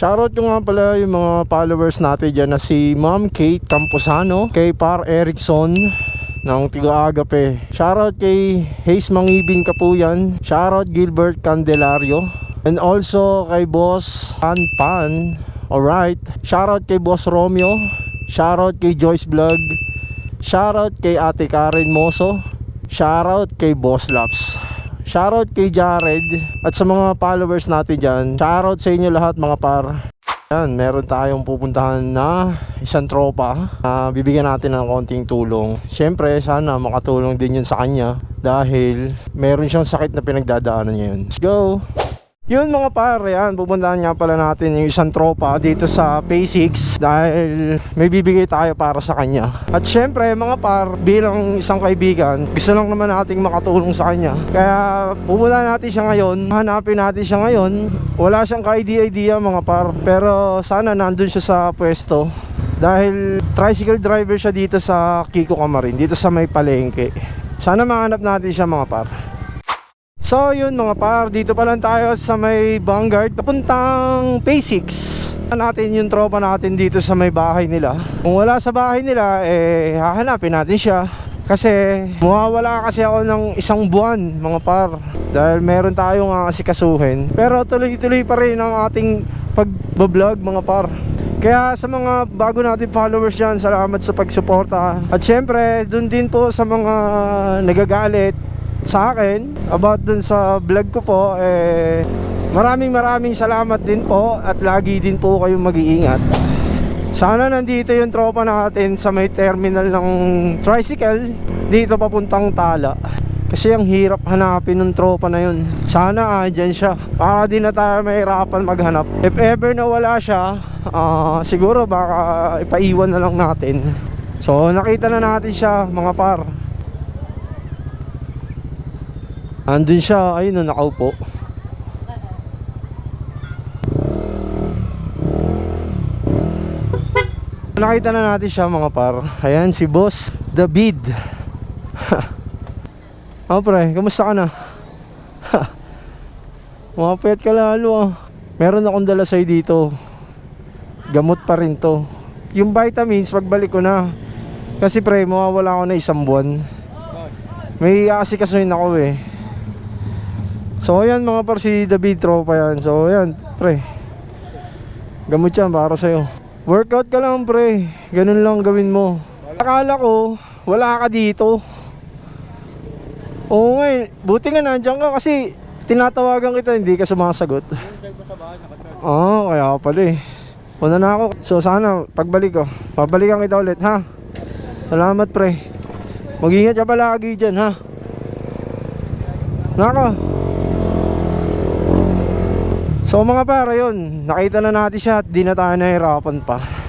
Shoutout ko nga pala yung mga followers natin dyan na si Ma'am Kate Camposano, kay Par Erickson, ng Tiga Agape. Shoutout kay Hayes Mangibin Kapuyan. Shoutout Gilbert Candelario. And also kay Boss Pan Pan. Alright. Shoutout kay Boss Romeo. Shoutout kay Joyce Vlog. Shoutout kay Ate Karen Moso. Shoutout kay Boss Laps. Shoutout kay Jared at sa mga followers natin dyan. Shoutout sa inyo lahat mga par. Yan, meron tayong pupuntahan na isang tropa na bibigyan natin ng konting tulong. Siyempre, sana makatulong din yun sa kanya dahil meron siyang sakit na pinagdadaanan ngayon. Let's go! Yun mga pare, yan, pupuntahan nga pala natin yung isang tropa dito sa P6 dahil may bibigay tayo para sa kanya. At syempre mga par, bilang isang kaibigan, gusto lang naman nating makatulong sa kanya. Kaya pupuntahan natin siya ngayon, hanapin natin siya ngayon. Wala siyang ka-idea-idea mga par, pero sana nandun siya sa pwesto. Dahil tricycle driver siya dito sa Kiko Kamarin, dito sa may palengke. Sana mahanap natin siya mga par. So yun mga par, dito pa lang tayo sa may Vanguard papuntang P6 natin yung tropa natin dito sa may bahay nila. Kung wala sa bahay nila, eh hahanapin natin siya. Kasi mawawala kasi ako ng isang buwan mga par. Dahil meron tayong asikasuhin Pero tuloy-tuloy pa rin ang ating pagbablog mga par. Kaya sa mga bago natin followers yan, salamat sa pagsuporta. At syempre, dun din po sa mga nagagalit sa akin about dun sa vlog ko po, eh, maraming maraming salamat din po at lagi din po kayong mag-iingat. Sana nandito yung tropa natin sa may terminal ng tricycle dito papuntang Tala. Kasi ang hirap hanapin ng tropa na yun. Sana andyan siya. Para di na tayo mahirapan maghanap. If ever na wala siya, ah, siguro baka ipaiwan na lang natin. So nakita na natin siya mga par. Andun siya, ayun na nakaupo. Nakita na natin siya mga par. Ayan si Boss David. Oh pre, kamusta ka na? Mapayat ka lalo ah. Meron akong dala sa'yo dito. Gamot pa rin to. Yung vitamins, pagbalik ko na. Kasi pre, mawawala ako na isang buwan. May asikasuhin ako eh. So ayan mga par, si David tropa yan. So ayan, pre. Gamot yan para sa'yo. Workout ka lang pre. Ganun lang gawin mo. Akala ko, wala ka dito. Oo nga eh. Buti nga nandiyan ka kasi tinatawagan kita hindi ka sumasagot. Oo, oh, kaya pala eh. Una na ako. So sana pagbalik ko, pabalikan kita ulit ha. Salamat pre. Mag-ingat ka palagi dyan ha. Nako. So mga para yun, nakita na natin siya at di na tayo nahirapan pa.